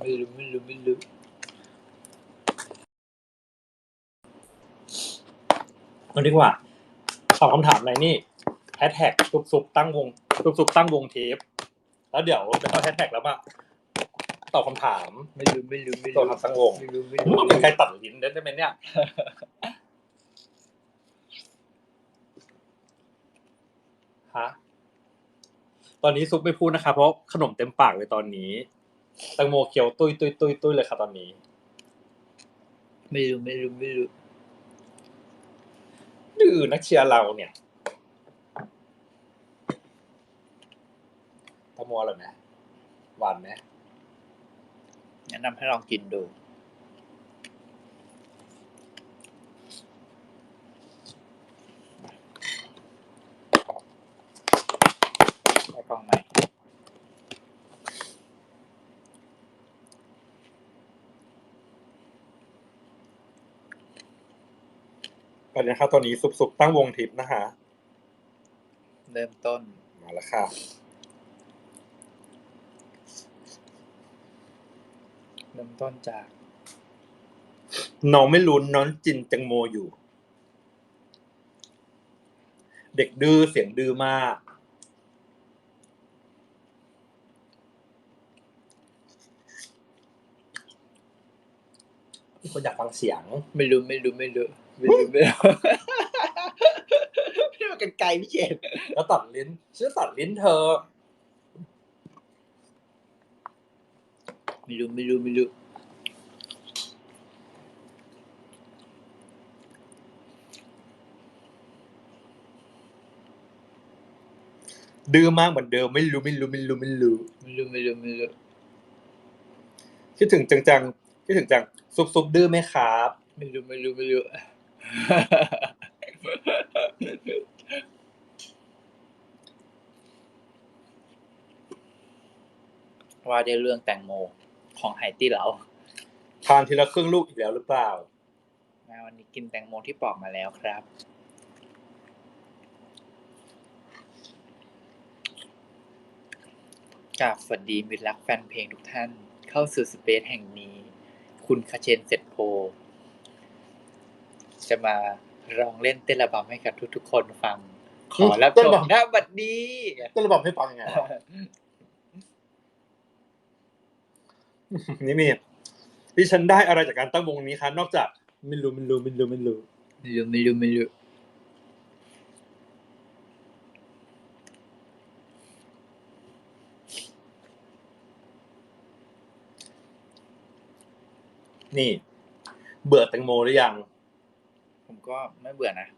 ไม่รู้ไม่รู้ไม่รู้เอาดีกว่าตอบคำถามอะไรนี่แฮชแท็กซุบซุบตั้งวงซุบซุบตั้งวงเทป แล้วเดี๋ยวจะเข้าแฮชแท็กแล้วมาตอบคำถามไม่รู้ไม่รู้ไม่ตอบรู้คำตั้งวงไม่รู้ไม่รู้มีใครตัดลิ้นได้ไหมเนี่ยฮะตอนนี้ซุปไม่พูดนะครับเพราะขนมเต็มปากเลยตอนนี้ แตังโมเคี้ยวตุ้ยตุ้ยตุ้ยตุ้ยเลยค่ะตอนนี้ ไม่รู้ไม่รู้ไม่รู้ดื้อนักเชียร์เราเนี่ยแตงโมอร่อยไหมหวานไหมแนะนำให้ลองกินดู ใส่กล่องใหม่ ต อนนี้ครับตอนนี้ซุปซุปตั้งวงทิพย์นะคะเริ่มต้นมาแล้วค่ะ เริ่มต้นจาก น้องไม่รู้น้องจินแตงโมอยู่ เด็กดื้อเสียงดื้อมากมีคนอยากฟังเสียง ไม่รู้ไม่รู้ไม่รู้ ไม่รู้ไม่รู้พี่มากันไกลพี่เจนแล้วตัดลิ้นชื่อตัดลิ้นเธอ ไม่รู้ไม่รู้ไม่รู้ดื้อมากเหมือนเดิมไม่รู้ไม่รู้ไม่รู้ไม่รู้ไม่รู้ไม่รู้ไม่รู้คิดถึงจังจังๆคิดถึงจังซุปซุปดื้อไหมครับ ไม่รู้ไม่รู้ไม่รู้ ว่าด้วยเรื่องแตงโมของไฮตี้เราทานทีละครึ่งลูกอีกแล้วหรือเปล่านะวันนี้กินแตงโมที่ปอกมาแล้วครับ กราบสวัสดีมิตรรักแฟนเพลงทุกท่าน เข้าสู่สเปซแห่งนี้ คุณคาเชนเสร็จโพ จะมาร้องเล่นเต้นระบำให้กับทุกๆคนฟัง ขอรับเต้นชระมบำหน้าบัดนี้ก็ระบำให้ฟังยังไงวะนี่มีที่ฉันได้อะไรจากการตั้งวงนี้คะนอกจากไม่รู้ไม่รู้ไม่รู้ไม่รู้ไม่รู้ไม่รู้ไม่รู้นี่ เบื่อแตงโมหรือยัง ผมก็ไม่เบื่อนะ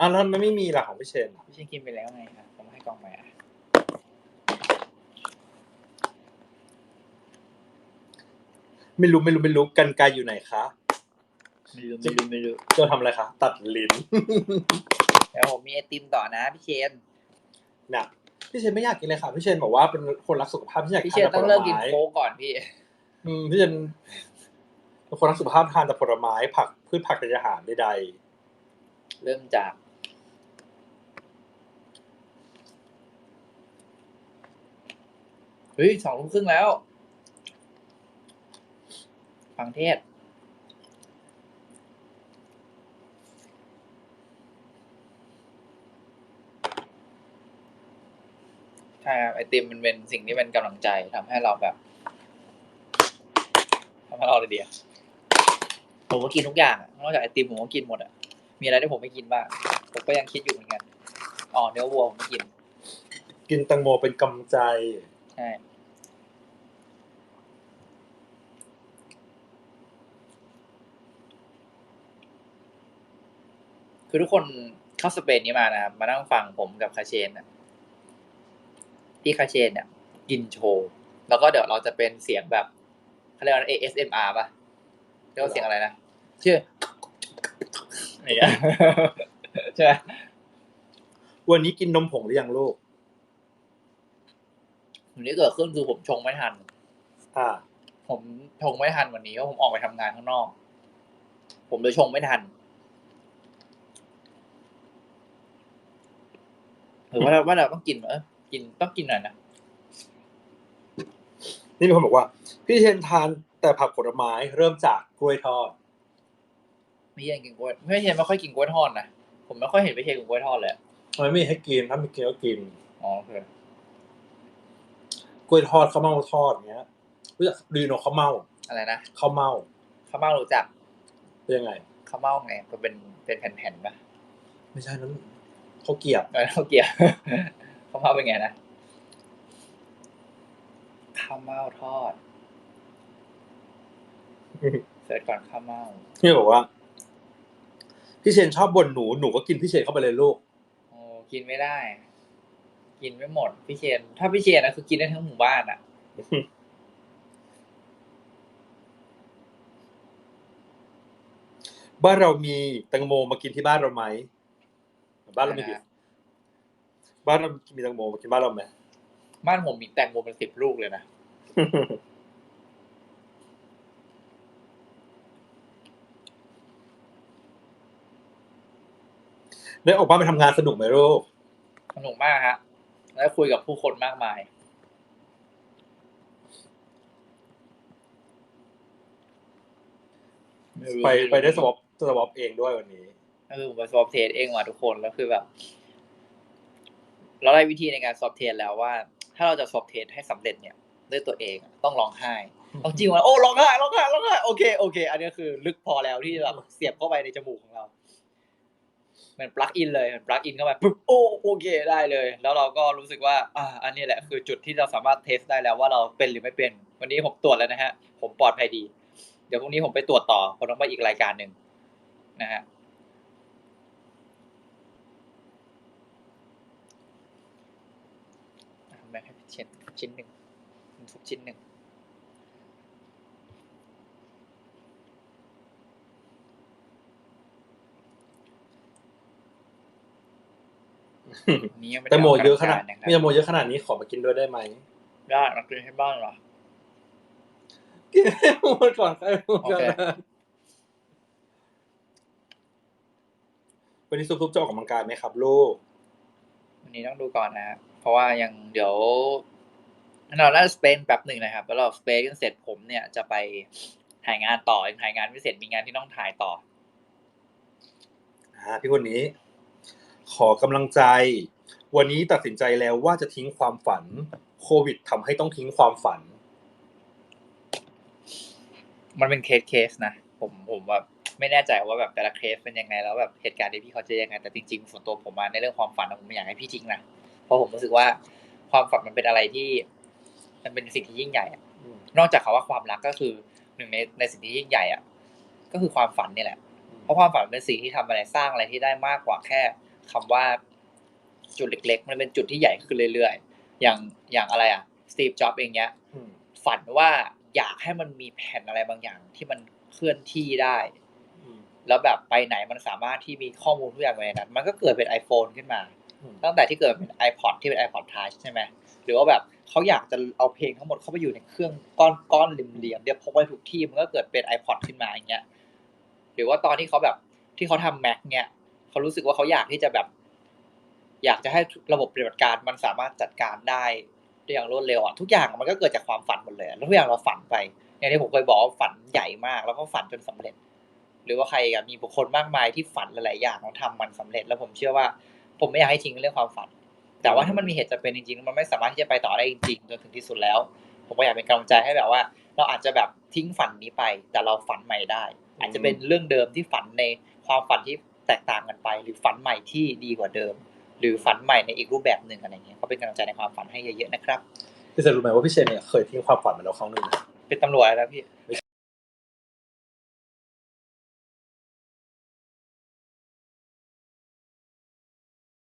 อ้าวแล้วมันไม่มีล่ะของพี่เชนอะพี่เชนกินไปแล้วไงครับผมให้กล่องใหม่อะไม่รู้ไม่รู้ไม่รู้กันไกลอยู่ไหนคะไม่รู้ไม่รู้ไม่รู้จะทำอะไรคะตัดลิ้นแล้วผมมีไอติมต่อนะพี่เชนน่ะพี่เชนไม่อยากกินเลยค่ะพี่เชนบอกว่าเป็นคนรักสุขภาพพี่อยากพี่ทาเชนนแต่ต้องผลเลิกกินไม้โค้กก่อนพี่ อืมพี่เชนเป็นคนรักสุขภาพทานแต่ผลไม้ผักพืชผักเป็นอาหารใด เริ่มจาก เฮ้ยสองทุ่มครึ่งแล้ว ฟังเทศใช่ครับไอติมมันเป็นสิ่งที่เป็นกำลังใจทำให้เราแบบทำให้เราเลยเดียวผมก็กินทุกอย่างนอกจากไอติมผมก็กินหมดอะ มีอะไรที่ผมไม่กินบ้างผมก็ยังคิดอยู่เหมือนกันอ๋อเนื้อวัวผมไม่กินๆกินแตงโมเป็นกำใจ ใช่คือทุกคนเข้าสเปนนี้มานะครับ มานั่งฟังผมกับคาเชนน่ะพี่คาเชนเนี่ยกินโชว์แล้วก็เดี๋ยวเราจะเป็นเสียงแบบเขาเรียกว่า ASMR ป่ะเรียกว่าเสียงอะไรนะชื่อ นี่อะใช่ไหมวันนี้กินนมผงหรือยังลูกสิ่งที่เกิดขึ้นคือผมชงไม่ทัน อ่า ผมชงไม่ทันวันนี้เพราะผมออกไปทำงานข้างนอก ผมเลยชงไม่ทันหรือว่าเราว่าเราต้องกินเออกินต้องกินหน่อยนะนี่มีคนบอกว่าพพี่เชนทานแต่ผักผลไม้เริ่มจากกล้วยทอด พี่เชนกินกล้วยพี่เชนไม่ค่อยกินกล้วยทอดนะผมไม่ค่อยเห็นพี่เชนกินกล้วยทอดเลยมันไม่มีให้กินถ้ามีกินก็กินอ๋อโอเคกล้วยทอดข้าวเม่าทอดเงี้ยรู้จักดีโนข้าวเม่าอะไรนะข้าวเม่าข้าวเม่ารู้จักเป็นยังไงข้าวเม่าไงมันเป็นเป็นแผ่นๆปะไม่ใช่นั้นข้าวเกรียบเออข้าวเกรี๊ยวข้าวเม่าเป็นไงนะข้าวเม่าทอดเสิร์ชก่อนข้าวเม่าพี่บอกว่า พี่เชนชอบบ่นหนูหนูก็กินพี่เชนเข้าไปเลยลูกโอ้กินไม่ได้ กินไม่หมดพี่เชนถ้าพี่เชนนะคือกินได้ทั้งหมู่บ้านอะบ้านเรามีแตงโมมากินที่บ้านเราไหมบ้านเรามีกี่บ้านเรามีแตงโมมากินบ้านเราไหมบ้านผมมีแตงโมเป็นสิบลูกเลยนะ ได้ออกบ้านไปทำงานสนุกไหมลูกสนุกมากฮะแล้วคุยกับผู้คนมากมาย ไปไปได้สวอปสวอปเองด้วยวันนี้ก็คือผมไปสอบเทสเองมาทุกคนแล้วคือแบบ เราได้วิธีในการสอบเทสแล้วว่า ถ้าเราจะสอบเทสให้สำเร็จเนี่ย ด้วยตัวเองอะต้องร้องไห้ต้องจิ้มว่าโอ้ร้องไห้ร้องไห้ร้องไห้โอเคโอเค อันนี้คือ ลึกพอแล้วที่แบบเสียบเข้าไปในจมูกของเราเห มือนปลั๊กอินเลยมือนปลั๊กอินเข้าไปปุ๊บโอ้โอเคได้เลย แล้วเราก็รู้สึกว่าอ่าอันนี้แหละคือจุดที่เราสามารถเทสได้แล้วว่าเราเป็นหรือไม่เป็น วันนี้ผมตรวจแล้วนะฮะ ผมปลอดภัยดี เดี๋ยวพรุ่งนี้ผมไปตรวจต่อผมต้องไปอีกรายการหนึ่งนะฮะแบ่งให้ชิ้นชิ้นหนึ่งทุกชิ้นหนึ่ง นี่ยังไม่แตได้งโมเยอะขนาดกรรมกรมีแตงโมเยอะขนาดนี้ขอมากินด้วยได้ไหมได้มากินให้บ้านเหรอกินให้หมดก่อนใครหมดก่อนโอเคนะวันนี้ซุปๆจะออกกำลังกายไหมครับลูกวันนี้ต้องดูก่อนนะฮะเพราะว่ายังเดี๋ยวเราน่าจะสเปนแป๊บหนึ่งนะครับแล้วเราสเปนกันเสร็จผมเนี่ยจะไปถ่ายงานต่อยังถ่ายงานไม่เสร็จมีงานที่ต้องถ่ายต่ออ่าพี่คนนี้ ขอกำลังใจ วันนี้ตัดสินใจแล้วว่าจะทิ้งความฝัน โควิดทำให้ต้องทิ้งความฝัน มันเป็นเคสเคสนะผมผมแบบไม่แน่ใจว่าแบบแต่ละเคสเป็นยังไงแล้วแบบเหตุการณ์ที่พี่เขาจอยังไงแต่จริงๆส่วนตัวผมมาในเรื่องความฝันผมไม่อยากให้พี่ทิ้งนะเพราะผมรู้สึกว่าความฝันมันเป็นอะไรที่ มันเป็นสิ่งที่ยิ่งใหญ่อนอกจากคำว่าความรักก็คือหนึ่งในในสิ่งที่ยิ่งใหญ่อะก็คือความฝันนี่แหละ เพราะความฝันเป็นสิ่งที่ทำอะไรสร้างอะไรที่ได้มากกว่าแค่ คำว่าจุดเล็ก ๆ มันเป็นจุดที่ใหญ่ขึ้นเรื่อยๆ อย่างอย่างอะไรอะสตีฟจ็อบเองเนี้ยอืมฝันว่าอยากให้มันมีแผ่นอะไรบางอย่างที่มันเคลื่อนที่ได้อืมแล้วแบบไปไหนมันสามารถที่มีข้อมูลทุกอย่างไว้ในนั้น มันก็เกิดเป็น iPhone ขึ้นมาอืมตั้งแต่ที่เกิดเป็น iPod ที่เป็น iPod Touch ใช่ไหมหรือว่าแบบเขาอยากจะเอาเพลงทั้งหมดเข้าไปอยู่ในเครื่องก้อนก้อนเหลี่ยมๆเดี๋ยวพกไว้ทุกที่มันก็เกิดเป็น iPod ขึ้นมาอย่างเงี้ยหรือว่าตอนที่เขาแบบที่เขาทำ Mac เนี่ย เขารู้สึกว่าเขาอยากที่จะแบบ อยากจะให้ระบบปฏิบัติการมันสามารถจัดการได้ได้อย่างรวดเร็วอะทุกอย่างมันก็เกิดจากความฝันหมดเลยแล้วทุกอย่างเราฝันไปอย่างที่ผมเคยบอกว่าฝันใหญ่มาก แล้วก็ฝันจนสำเร็จ หรือว่าใครมีบุคคลมากมายที่ฝันหลายๆอย่างแล้วทำมันสำเร็จ แล้วผมเชื่อว่า ผมไม่อยากให้ทิ้งเรื่องความฝัน แต่ว่าถ้ามันมีเหตุจำเป็นจริงๆมันไม่สามารถที่จะไปต่อได้จริงๆจนถึงที่สุดแล้ว ผมก็อยากเป็นกำลังใจให้แบบว่า เราอาจจะแบบทิ้งฝันนี้ไป แต่เราฝันใหม่ได้ อาจจะเป็นเรื่องเดิมที่ฝันในความฝันที่ แตกต่างกันไป หรือฝันใหม่ที่ดีกว่าเดิม หรือฝันใหม่ในอีกรูปแบบหนึ่งอะไรเงี้ยก็เป็นกำลังใจในความฝันให้เยอะๆนะครับพี่เซนรู้ไหมว่าพี่เชนเนี่ยเคยทิ้งความฝันมาแล้วครั้งหนึ่งนะเป็นตำรวจแล้วพี่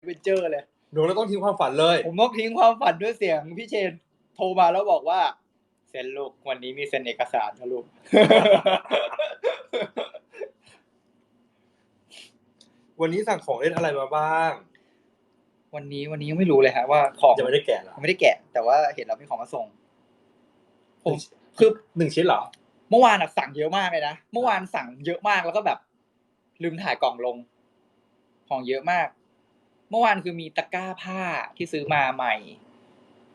เป็นเจอเลยหนูแล้วต้องทิ้งความฝันเลย ผมต้องทิ้งความฝันด้วยเสียงพี่เชนโทรมาแล้วบอกว่า เซ็นลูกวันนี้มีเซ็นเอกสารนะลูก วันนี้สั่งของเล่นอะไรมาบ้างวันนี้วันนี้ยังไม่รู้เลยฮะว่าของยังไม่ได้แกะเหรอยังไม่ได้แกะ แต่ว่าเห็นเรามีของมาส่ง ผมคือหนึ่งชิ้นเหรอเมื่อวานอะสั่งเยอะมากเลยนะเมื่อวานสั่งเยอะมากแล้วก็แบบ ลืมถ่ายกล่องลง ของเยอะมาก เมื่อวานคือมีตะกร้าผ้าที่ซื้อมาใหม่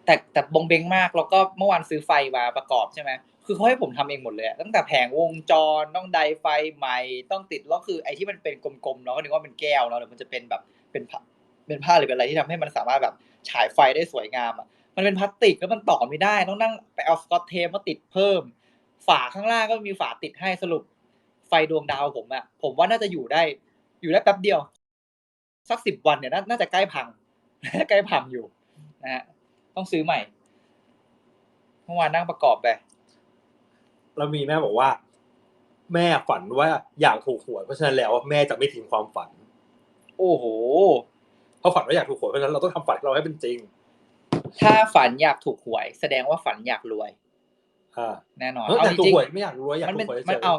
แต่แต่บงเบงมากแล้วก็เมื่อวานซื้อไฟมาประกอบใช่ไหมคือเขาให้ผมทำเองหมดเลยตั้งแต่แผงวงจรต้องไดไฟใหม่ต้องติดแล้วคือไอ้ที่มันเป็นกลมๆเนาะก็นึกว่าเป็นแก้วเนาะหรือมันจะเป็นแบบเป็นผ้าเป็นผ้าหรือเป็นอะไรที่ทำให้มันสามารถแบบฉายไฟได้สวยงามอะมันเป็นพลาสติกแล้วมันต่อไม่ได้ต้องนั่งไปเอาสกอตเทปมาติดเพิ่ม ฝาข้างล่างก็มีฝาติดให้สรุป ไฟดวงดาวผมอะผมว่าน่าจะอยู่ได้ อยู่ได้แป๊บเดียว สักสิบวันเนี่ยน่าจะใกล้พังใกล้พังอยู่นะฮะ ต้องซื้อใหม่เมื่อวานนั่งประกอบไปแล้วมีแม่บอกว่า แม่ฝันว่าอยากถูกหวยเพราะฉะนั้นแล้วแม่จะไม่ทิ้งความฝัน โอ้โหเพราะฝันว่าอยากถูกหวยเพราะฉะนั้นเราต้องทำฝันของเราให้เป็นจริง ถ้าฝันอยากถูกหวย แสดงว่าฝันอยากรวยอ่าแน่นอนเออเอาอยากจถูกริงหวยไม่อยากรวยอยากๆมันถูเป็นกหวยเฉมันยเอา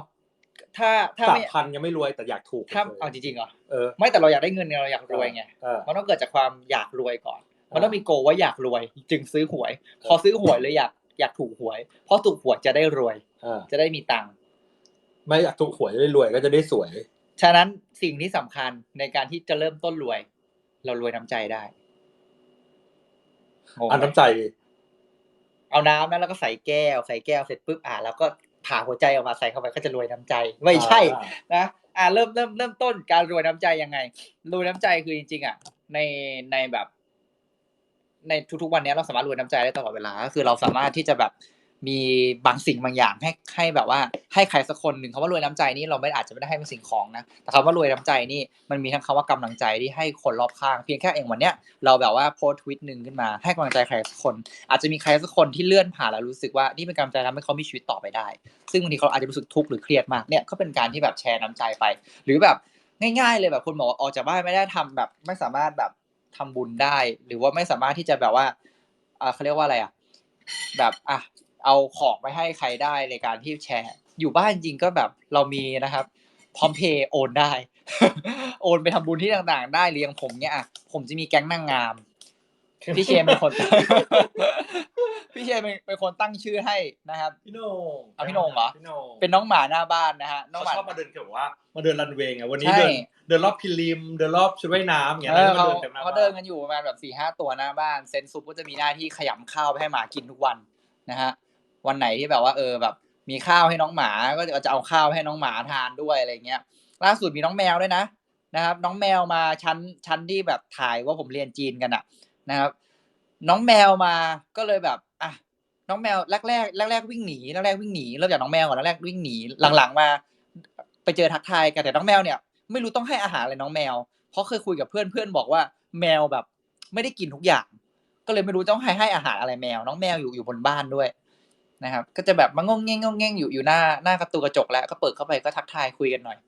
ถ้าถ้าสามไม่พันยังไม่รวยแต่อยากถูกถ้าฉยเอาจริงๆเหรอเออไม่แต่เราอยากได้เงินเนี่ยเราอยากรวยไงเออมันต้องเกิดจากความอยากรวยก่อนอ่า มัมันต้องมีโกลว่าอยากรวย จึงซื้อหวย พอซื้อหวยเลยอยากอยากถูกหวย เพราะถูกหวยจะได้รวยอ่าจะได้มีตังค์ไม่อยากถูกหวยจะได้รวยก็จะได้สวย ฉะนั้นสิ่งที่สำคัญในการที่จะเริ่มต้นรวย เรารวยน้ำใจได้งงไหมอันน้ำใจ เอาน้ำนะแล้วก็ใส่แก้ว ใส่แก้วเสร็จปุ๊บอ่าแล้วก็ผ่าหัวใจออกมาใส่เข้าไปก็จะรวยน้ำใจ ไม่ใช่อ่านะอ่าเริ่มเริ่มเริ่มต้นการรวยน้ำใจยังไง รวยน้ำใจคือจริงๆอะในในแบบ ในทุกๆวันนี้เราสามารถรวยน้ำใจได้ตลอดเวลาก็คือเราสามารถที่จะแบบมีบางสิ่งบางอย่างให้ให้แบบว่าให้ใครสักคนหนึ่งคำว่ารวยน้ำใจนี่เราไม่อาจจะไม่ได้ให้เป็นสิ่งของนะแต่คำว่ารวยน้ำใจนี่มันมีทั้งคำว่ากำลังใจที่ให้คนรอบข้าง เพียงแค่เองวันเนี้ยเราแบบว่าโพสต์ทวิตหนึ่งขึ้นมา ให้กำลังใจใครสักคน อาจจะมีใครสักคนที่เลื่อนผ่านแล้วรู้สึกว่านี่เป็นกำลังใจทำให้เขามีชีวิตต่อไปได้ ซึ่งบางทีเขาอาจจะรู้สึกทุกข์หรือเครียดมากเนี่ยก็เป็นการที่แบบแชร์น้ำใจไป หรือแบบง่าย ๆ เลยแบบคนบอกว่าออกจากบ้านไม่ได้ทำแบบไม่สามารถแบบ ทำบุญได้ หรือว่าไม่สามารถที่จะแบบว่าอ่าเขาเรียกว่าอะไรอะแบบอะเอาของไปให้ใครได้ในการที่แชร์ อยู่บ้านจริงก็แบบเรามีนะครับพร้อมเพย์โอนได้ โอนไปทำบุญที่ต่างๆ ได้หรืออย่างผมเนี่ยอะผมจะมีแก๊งนางงามพี่เชนเป็นคนพี่เชนเป็นเป็นคนตั้งชื่อให้นะครับ พี่โหนงเอาพี่โหน่งเหรอพี่โหนงเป็นน้องหมาหน้าบ้านนะฮะน้องเขาหมาชอบมาเดินแบบว่ามาเดินรันเวย์ไงวันนี้ใช่เดิน เดินรอบพิลิม เดินรอบชุดว่ายน้ำอย่างเงี้ยเอแล้วอก็เขาเดินเต็มหน้าเขาบ้าเดินนกันอยู่ประมาณแบบสี่ห้าตัวหน้าบ้านเซนซุปก็จะมีหน้าที่ขยำข้าวไปให้หมากินทุกวันนะฮะวันไหนที่แบบว่าเออแบบ มีข้าวให้น้องหมาก็จะเอาข้าวให้น้องหมาทานด้วยอะไรเงี้ยล่าสุดมีน้องแมวด้วยนะนะครับ น้องแมวมาชั้นชั้นที่แบบถ่ายว่าผมเรียนจีนกันอะนะครับ น้องแมวมาก็เลยแบบอะน้องแมวแรกแรกแรกแรกๆวิ่งหนีแรกแรกๆวิ่งหนีเริ่มจากน้องแมวก่อนแรกๆวิ่งหนีหลังๆมา ไปเจอทักทายกันแต่น้องแมวเนี่ย ไม่รู้ต้องให้อาหารอะไรน้องแมว เพราะเคยคุยกับเพื่อนเพื่อนบอกว่าแมวแบบ ไม่ได้กินทุกอย่าง ก็เลยไม่รู้ต้องให้ให้อาหารอะไรแมว น้องแมวอยู่อยู่บนบ้านด้วยนะครับ ก็จะแบบมางงแงงงงแงงอยู่อยู่หน้าหน้าประตูกระจกแล้วก็เปิดเข้าไปก็ทักทายคุยกันหน่อย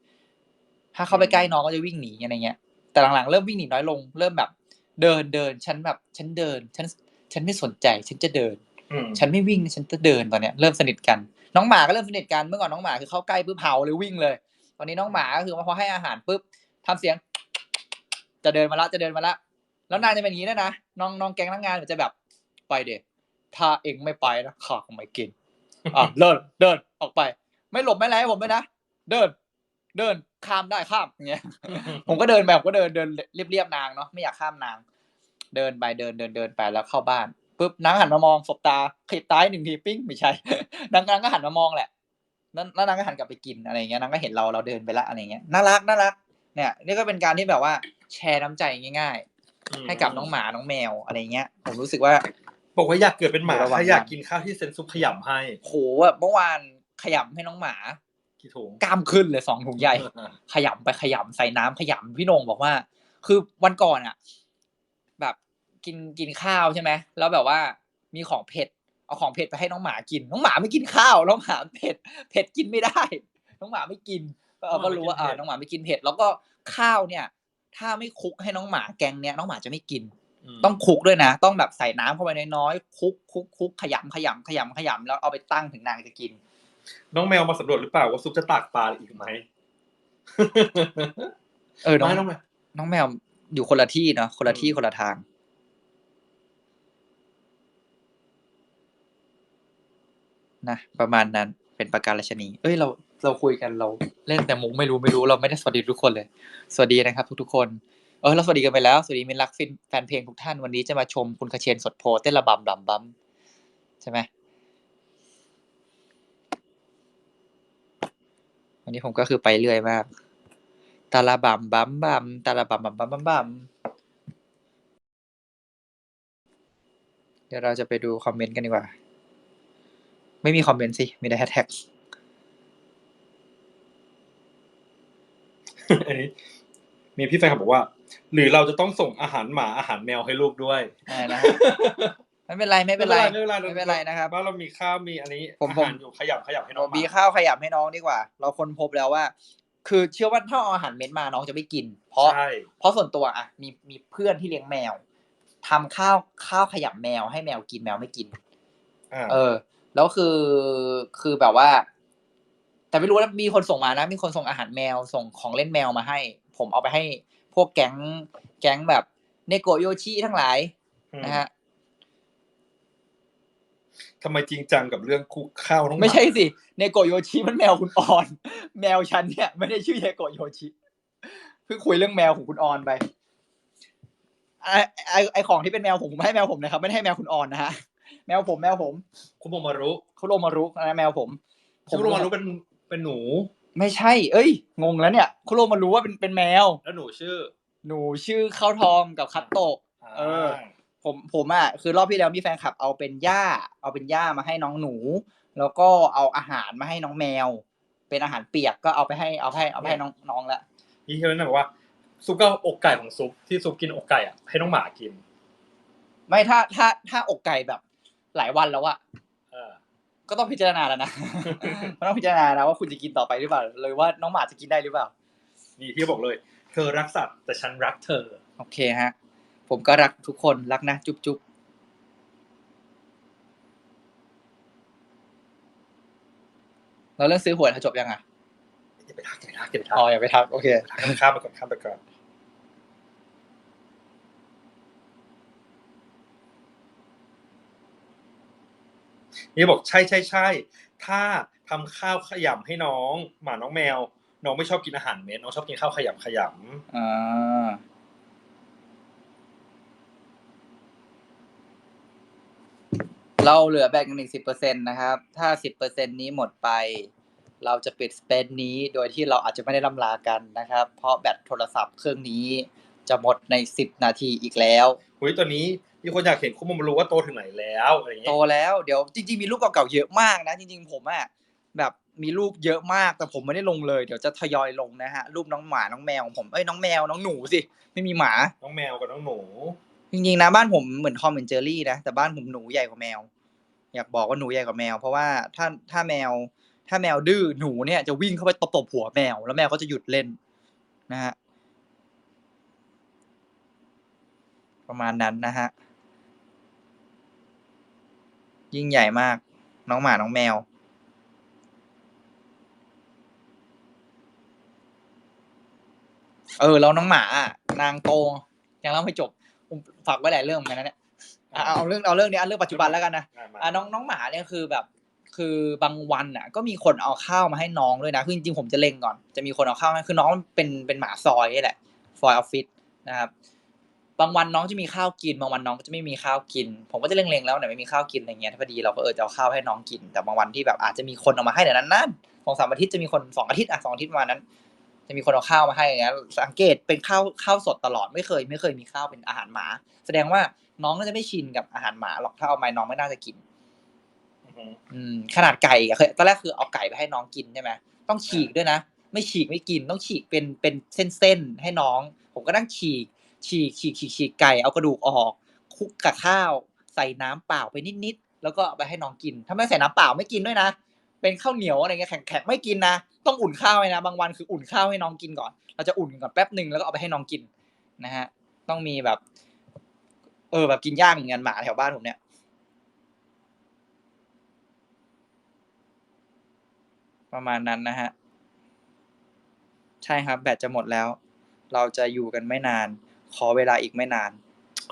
ถ้าเข้าไปใกล้น้องก็จะวิ่งหนีอะไรเงี้ย แต่หลังๆเริ่มวิ่งหนีน้อยลง เริ่มแบบ เดินเดินฉันแบบฉันเดินฉันฉันไม่สนใจฉันจะเดินอืมฉันไม่วิ่งฉันจะเดินตอนเนี้ยเริ่มสนิทกัน น้องหมาก็เริ่มสนิทกันเมื่อก่อนน้องหมาคือเข้าใกล้ปุ๊บเห่าเลยวิ่งเลย ตอนนี้น้องหมาก็คือพอให้อาหารปุ๊บทำเสียง จะเดินมาละจะเดินมาละแล้วนางจะเป็นอย่างนี้ด้วยนะน้องน้องแก๊งนักงานมันจะแบบไปเด็ถ้าเองไม่ไปนะข้าก็ไม่กินอะเดินเดินออกไป ไม่หลบไม่ไรให้ผมด้วยนะเดิน เดินข้ามได้ข้ามอย่างเงี้ย ผมก็เดินไปผมก็เดินเดินเรียบๆนางเนาะไม่อยากข้ามนาง เดินไปเดินเดินเดินไปแล้วเข้าบ้านปุ๊บนางหันมามองสบตาขยิบตาให้หนึ่งทีปิ้งไม่ใช่นางนางก็หันมามองแหละ แล้วแล้วนางก็หันกลับไปกินอะไรอย่างเงี้ยนางก็เห็นเราเราเดินไปละอะไรอย่างเงี้ยน่ารักน่ารัก เนี่ย นี่ก็เป็นการที่แบบว่าแชร์น้ำใจง่าย ๆ ให้กับน้องหมาน้องแมวอะไรเงี้ย ผมรู้สึกว่าบอกว่าอยากเกิดเป็นหมาเดี๋ยวระวังใครอยากกินข้าวที่เซนซุปขยำให้โหแบบเมื่อวานขยำให้น้องหมากี่ถุงกล้ามขึ้นเลยสองถุงใหญ่ ขยำไปขยำใส่น้ำขยำพี่โหนงบอกว่า คือวันก่อนอะ แบบกินกินข้าวใช่ไหมแล้วแบบว่ามีของเผ็ด เอาของเผ็ดไปให้น้องหมากิน น้องหมาไม่กินข้าว น้องหมาเผ็ด เผ็ดกินไม่ได้ น้องหมาไม่กินเราก็รู้ว่าอ่าน้องหมาไม่กินเผ็ด แล้วก็ข้าวเนี่ย ถ้าไม่คลุกให้น้องหมาแกงเนี้ยน้องหมาจะไม่กินมต้องคลุกด้วยนะ ต้องแบบใส่น้ำเข้าไปน้อยๆคลุกคลุกคลุกขยำขยำขยำขยำแล้วเอาไปตั้งถึงนางจะกิน น้องแมวมาสำรวจหรือเปล่าว่าซุปจะตากปลาอีกไหม เออ น้องไม่น้องแมวน้องแมวอยู่คนละที่เนาะคนละที่อืมคนละทาง นะประมาณนั้นเป็นประการราชนี เอ้ยเราเราคุยกันเราเล่นแต่มุกไม่รู้ไม่รู้เราไม่ได้สวัสดีทุกคนเลย สวัสดีนะครับ ทุกๆคนเออเราสวัสดีกันไปแล้วสวัสดีมิตรรักฟินแฟนเพลงทุกท่านวันนี้จะมาชมคุณคเชนสดโพเต้นระบำลำบัมใช่ไหมวันนี้ผมก็คือไปเรื่อยมากตาลาบัมบัมบัมตาลาบัมบัมบัมบัมบัมเดี๋ยวเราจะไปดูคอมเมนต์กันดีกว่า ไม่มีคอมเมนต์สิ มีแต่แฮชแท็กอันนี้มีพี่แฟนคลับบอกว่า หรือเราจะต้องส่งอาหารหมาอาหารแมวให้ลูกด้วยอะไรนะฮะไม่เป็นไรไม่เป็นไรไม่เป็นไรไม่เป็นไรนะครับบ้านเรามีข้าวมีอันนี้ผมอาผมหารอยู่ขยับขยับให้น้เราองหมีมาข้าวขยำให้น้องดีกว่า เราค้นพบแล้วว่า คือเชื่อว่าถ้าเอาอาหารเม็ดมาน้องจะไม่กิน เพราะใช่เพราะส่วนตัวอะมีมีเพื่อนที่เลี้ยงแมวทำข้าวข้าวขยำแมวให้แมวกินแมวไม่กินอ่าเออ แล้วคือคือแบบว่า แต่ไม่รู้นะมีคนส่งมานะ มีคนส่งอาหารแมวส่งของเล่นแมวมาให้ ผมเอาไปให้พวกแก๊ง แก๊งแบบเนโกโยชิทั้งหลายนะฮะทำไมจริงจังกับเรื่องคุกข้าวน้องหาไม่ใช่สิเนโกโยชิมันแมวคุณออน แมวฉันเนี่ยไม่ได้ชื่อเนโกโยชิเพิ่งคุยเรื่องแมวของคุณออนไปไอไอไอของที่เป็นแมวผมผมให้แมวผมนะครับ ไม่ได้ให้แมวคุณออนนะฮะ แมวผมแมวผม คุณโมมารุคุโรมารุนะแมวผมคุณโมมารุเป็นเป็นหนู ไม่ใช่ เอ้ย งงแล้วเนี่ยคุโรมารุว่าเป็นเป็นแมว แล้วหนูชื่อ หนูชื่อข้าวทองกับคัตโตะเออ ผมผมอะคือรอบที่แล้วมีแฟนคลับเอาเป็นหญ้าเอาเป็นหญ้ามาให้น้องหนู แล้วก็เอาอาหารมาให้น้องแมว เป็นอาหารเปียกก็เอาไปให้เอาไปให้เอาไปให้น้องน้องละนี่เขาเนี่ยบอกว่าซุปก็เอาอกไก่ของซุปที่ซุปกินอกไก่อะให้น้องหมากิน ไม่ถ้าถ้าถ้าอกไก่แบบ หลายวันแล้วอะเออก็ต้องพิจารณาแล้วนะก็ต้องพิจารณานะว่าคุณจะกินต่อไปหรือเปล่าเลยว่าน้องหมาจะกินได้หรือเปล่า นี่พี่บอกเลย เธอรักสัตว์แต่ฉันรักเธอ โอเคฮะ ผมก็รักทุกคนรักนะ จุ๊บจุ๊บเราเรื่องซื้อหวยจบยังอะอย่าไปทักอย่าไปทักอย่าไปทัอ๋ออย่าไปทักโอเคกข้ามไปก่อนข้ามไปก่อน นี่บอกใช่ใช่ใช่ถ้าทำข้าวขยำให้น้อง หมาน้องแมว น้องไม่ชอบกินอาหารเม็ดน้องชอบกินข้าวขยำขยอ่าเราเหลือแบ่งกันอีกสิบเปอร์เซ็นตนะครับ ถ้าสิบเปอร์เซ็นนี้หมดไป เราจะปิดสเปนนี้โดยที่เราอาจจะไม่ได้ล่ำลากันนะครับ เพราะแบตโทรศัพท์เครื่องนี้จะหมดในสิบนาทีอีกแล้วำหุ้ยตอนนี้ มีคนอยากเห็นคุณมารู้ว่าโตถึงไหนแล้วอะไรอย่างเงี้โตยแล้วเดี๋ยวจริงๆมีรูปเก่าๆเยอะมากนะ จริงๆผมอะแบบมีรูปเยอะมากแต่ผมไม่ได้ลงเลยเดี๋ยวจะทยอยลงนะฮะรูปน้องหมาน้องแมวของผมเอ้ยน้องแมวน้องหนูสิไม่มีหมา น้องแมวกับน้องหนู จริงๆนะบ้านผมเหมือนทอมเหมือนเจอรี่นะแต่บ้านผมหนูใหญ่กว่าแมว อยากบอกว่าหนูใหญ่กว่าแมว เพราะว่าถ้าถ้าแมว ถ้าแมวดื้อหนูเนี่ยจะวิ่งเข้าไปตบๆหัวแมว แล้วแมวก็จะหยุดเล่นนะฮะประมาณนั้นนะฮะ ยิ่งใหญ่มาก น้องหมา น้องแมว เออ แล้วน้องหมาอะนางโต ยังเล่าไม่จบ ผมฝากไว้หลายเรื่องเหมือนกันนะเนี่ยอะเอาเอาเรื่องเอาเรื่องนี้เอาเรื่องปัจจุบันแล้วกันนะอะมาอะน้องน้องหมาเนี่ยคือแบบ คือบางวันอะ ก็มีคนเอาข้าวมาให้น้องด้วยนะคือจริงๆผมจะเล็งก่อน จะมีคนเอาข้าวให้คือน้องเป็นเป็นหมาซอยนี่แหละซอยออฟฟิศนะครับ บางวันน้องจะมีข้าวกิน บางวันน้องก็จะไม่มีข้าวกิน ผมก็จะเล็งๆแล้วเนี่ยไม่มีข้าวกินอะไรเงี้ยถ้าพอดีเราก็เออจะเอาข้าวให้น้องกิน แต่บางวันที่แบบอาจจะมีคนเอามาให้แต่นั้นนั่นสองสามอาทิตย์จะมีคนสองอาทิตย์อะสองอาทิตย์ประมาณนั้น จะมีคนเอาข้าวมาให้อย่างเงี้ยสังเกตเป็นข้าวข้าวสดตลอดไม่เคย ไม่เคยมีข้าวเป็นอาหารหมา แสดงว่าน้องน่าจะไม่ชินกับอาหารหมาหรอกถ้าเอามาน้องไม่น่าจะกินอือฮึอืมขนาดไก่อะเคยตอนแรกคือเอาไก่ไปให้น้องกินใช่ไหมต้องฉีกด้วยนะไม่ฉีกไม่กินต้องฉีกเป็นเป็นเส้นๆให้น้อง ผมก็นั่งฉีก ฉีกฉีกฉีกฉีกไก่เอากระดูกออกคลุกกับข้าว ใส่น้ำเปล่าไปนิดๆแล้วก็ไปให้น้องกิน ถ้าไม่ใส่น้ำเปล่าไม่กินด้วยนะ เป็นข้าวเหนียวอะไรเงี้ยแข็งๆไม่กินนะ ต้องอุ่นข้าวไว้นะบางวันคืออุ่นข้าวให้น้องกินก่อน เราจะอุ่นก่อนแป๊บหนึ่งแล้วก็เอาไปให้น้องกินนะฮะ ต้องมีแบบ เออแบบกินย่างเหมือนกันหมาแถวบ้านผมเนี่ยประมาณนั้นนะฮะ ใช่ครับ แบตจะหมดแล้ว เราจะอยู่กันไม่นาน ขอเวลาอีกไม่นาน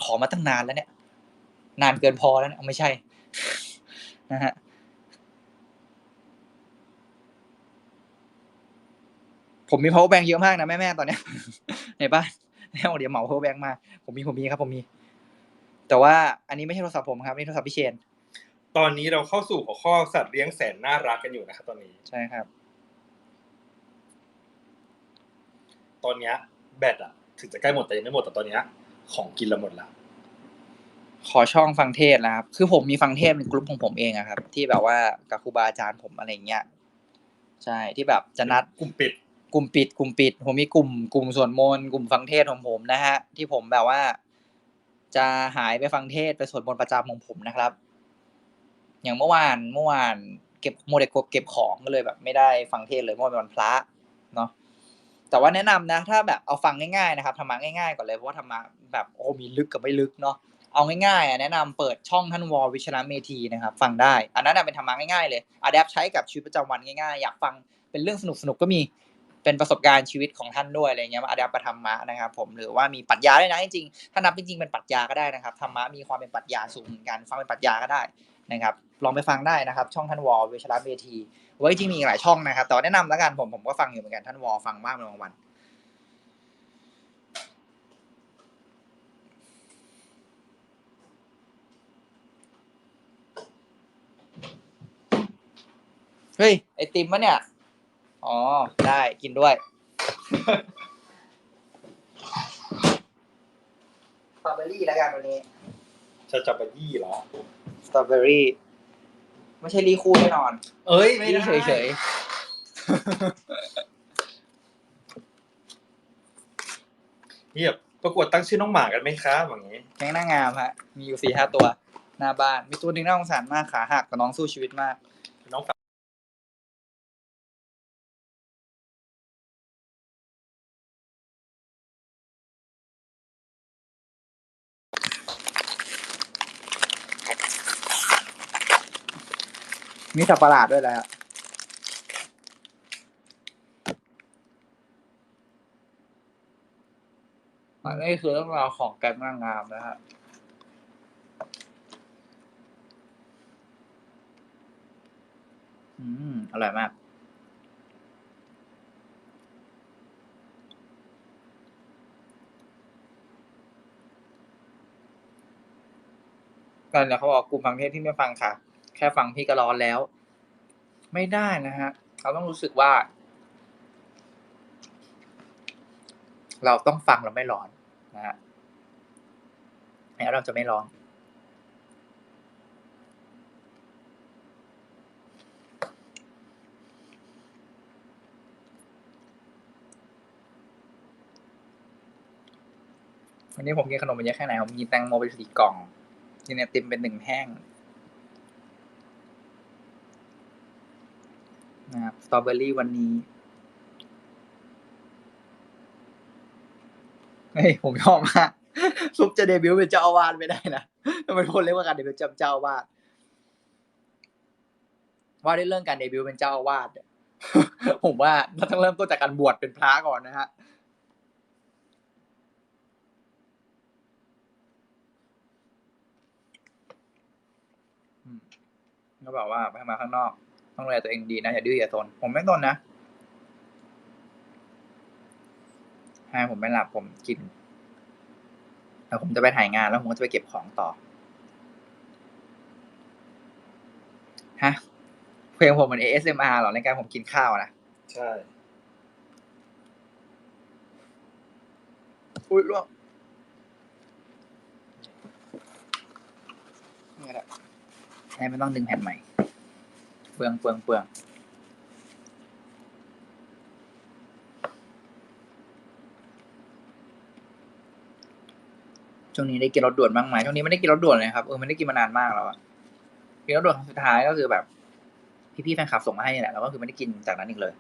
ขอมาตั้งนานแล้วเนี่ย นานเกินพอแล้วเนี่ยเอาไม่ใช่ นะฮะผมมี power bank เยอะมากนะแม่ๆตอนเนี้ยในบ้านไม่เอาเดี๋ยวเหมา power bank มา ผมมีผมมีครับผมมี แต่ว่าอันนี้ไม่ใช่โทรศัพท์ผมครับนี่โทรศัพท์พี่เชน ตอนนี้เราเข้าสู่หัวข้อสัตว์เลี้ยงแสนน่ารักกันอยู่นะครับตอนนี้ ใช่ครับ ตอนเนี้ยแบตอะ ถึงจะใกล้หมดแต่ยังไม่หมดแต่ตอนเนี้ยของกินเราหมดละขอช่องฟังเทศน์นะครับ คือผมมีฟังเทศน์เป็นกลุ่มของผมเองอะครับ ที่แบบว่ากับครูบาอาจารย์ผมอะไรเงี้ยใช่ที่แบบจะนัดกลุ่มปิด กลุ่มปิด กลุ่มปิด ผมมีกลุ่มกลุ่มสวดมนต์กลุ่มฟังเทศน์ของผมนะฮะ ที่ผมแบบว่า จะหายไปฟังเทศน์ไปสวดมนต์ประจำของผมนะครับ อย่างเมื่อวานเมื่อวานเก็บโมเดลเก็บของก็เลยแบบ ไม่ได้ฟังเทศน์เลยเมื่อวานเป็นวันพระเนาะ แต่ว่าแนะนำนะ ถ้าแบบเอาฟังง่ายๆนะครับธรรมะง่ายๆก่อนเลยเพราะว่าธรรมะแบบโอ้มีลึกกับไม่ลึกเนาะเอาง่ายๆแนะนำเปิดช่องท่านวอวิชนะเมธีนะครับ ฟังได้ อันนั้นเป็นธรรมะง่ายๆเลยอัดแอปใช้กับชีวิตประจำวันง่ายๆ อยากฟังเป็นเรื่องสนุกๆก็มีเป็นประสบการณ์ชีวิตของท่านด้วยอะไรเงี้ยมาอัดแอปประธรรมะนะครับ ผมหรือว่ามีปรัชญาด้วยนะจริงๆถ้านับจริงๆเป็นปรัชญาก็ได้นะครับธรรมะมีความเป็นปรัชญาสูงเหมือนกันฟังเป็นปรัชญาก็ได้ นะครับลองไปฟังได้นะครับ ช่องท่านวอวิชนะเมธีไว้จริงๆมีอีกหลายช่องนะครับ แต่ว่าแนะนำแล้วกันผมผมก็ฟังอยู่เหมือนกันท่านวอฟังบ้างในบางวันเฮ้ย ไอติมมะเนี่ย อ๋อ ได้กินด้วย สตรอเบอรี่แล้วกันวันนี้จะจับไปยี่เหรอส ตรอเบอรี่ไม่ใช่รีคู่แน่นอน เอ้ยไม่ไม่ได้ได้ เฉยนี่แบบประกวดตั้งชื่อน้องหมากันไหมครับอย่างนี้ ๆแก๊งหน้างามฮะ มีอยู่สี่ห้าตัว หน้าบ้าน มีตัวหนึ่งน่าสงสารมากขาหักแต่น้องสู้ชีวิตมาก น้องฝา มีสัตว์ประหลาดด้วยแหละอันนี้คือเรื่องราวของแก๊งนางงามนะฮะอืม อร่อยมากกันเนี่ยเขาบอกกลุ่มฟังเทศที่ไม่ฟังค่ะ แค่ฟังพี่ก็ร้อนแล้ว ไม่ได้นะฮะ เราต้องรู้สึกว่า เราต้องฟังเราไม่ร้อนนะฮะแล้วเราจะไม่ร้อนวันนี้ผมกินขนมไปเยอะแค่ไหนผมกินแตงโมไปสี่กล่องกินไอติมเป็นหนึ่งแห้ง นะครับสตรอเบอรี่วันนี้เฮ้ยผมชอบมากซุปจะเดบิวต์เป็นเจ้าอาวาสไม่ได้นะทำไมคนเรียกว่าการเดบิวต์เจ้าอาวาสว่าด้วยเรื่องการเดบิวต์เป็นเจ้าอาวาสผมว่าเราต้องเริ่มต้นจากการบวชเป็นพระก่อนนะฮะก็บอกว่าไปมาข้างนอก ต้องดูแลตัวเองดีนะ อย่าดื้ออย่าซนผมไม่ซนนะให้ผมไม่หลับผมกิน แล้วผมจะไปถ่ายงานแล้วผมก็จะไปเก็บของต่อฮะเพลงผมเหมือน ASMR เหรอในการผมกินข้าวนะใช่อุ้ยล่วงนี่แหละให้ไม่ต้องดึงแผ่นใหม่ เปลืองเปลืองเปลืองช่วงนี้ได้กินรถด่วนบ้างไหมช่วงนี้ไม่ได้กินรถด่วนเลยครับเออไม่ได้กินมานานมากแล้วอะกินรถด่วนครั้งสุดท้ายก็คือแบบ พี่ๆแฟนคลับส่งมาให้นี่แหละแล้วก็คือไม่ได้กินจากนั้นอีกเลย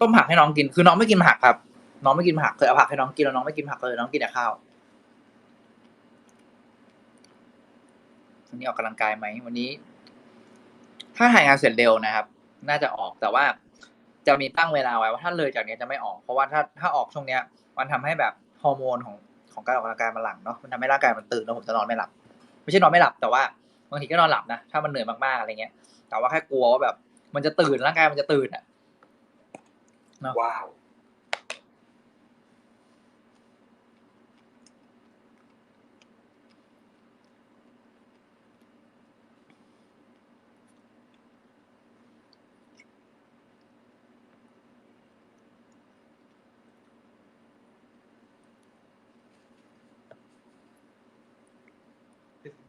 ต้มผักให้น้องกิน คือน้องไม่กินผักครับ น้องไม่กินผักเคยเอาผักให้น้องกินแล้วน้องไม่กินผักเลยน้องกินแต่ข้าว วันนี้ออกกำลังกายไหมวันนี้ ถ้าถ่ายงานเสร็จเร็วนะครับ น่าจะออกแต่ว่าจะมีตั้งเวลาไว้ว่าถ้าเลยจากนี้จะไม่ออก เพราะว่าถ้าถ้าออกช่วงเนี้ย มันทำให้แบบฮอร์โมนของของการออกกำลังกายมันหลั่งเนาะมันทำให้ร่างกายมันตื่นแล้วผมจะนอนไม่หลับ ไม่ใช่นอนไม่หลับ แต่ว่าบางทีก็นอนหลับนะถ้ามันเหนื่อยมากๆอะไรเงี้ย แต่ว่าแค่กลัวว่าแบบ มันจะตื่นร่างกายมันจะตื่นอะเนาะว้าว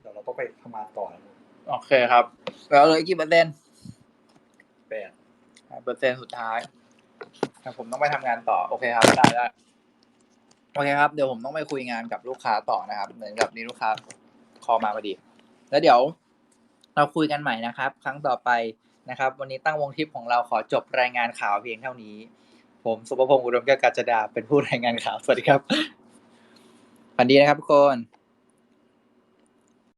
เดี๋ยวเราต้องไปทำงานต่อแล้วโอเคครับ แล้วเหลยกี่เปอร์เซ็นต์แปดเปอร์เซ็นต์สุดท้ายแต่ผมต้องไปทำงานต่อ โอเคครับได้ได้โอเคครับ เดี๋ยวผมต้องไปคุยงานกับลูกค้าต่อนะครับ เหมือนกับนี่ลูกค้าคอมาพอดี แล้วเดี๋ยวเราคุยกันใหม่นะครับ ครั้งต่อไปนะครับ วันนี้ตั้งวงทิปของเราขอจบรายงานข่าวเพียงเท่านี้ ผมสุภพงศ์อุดมแก้วกัจจดาเป็นผู้รายงานข่าว สวัสดีครับฝันดีนะครับทุกคน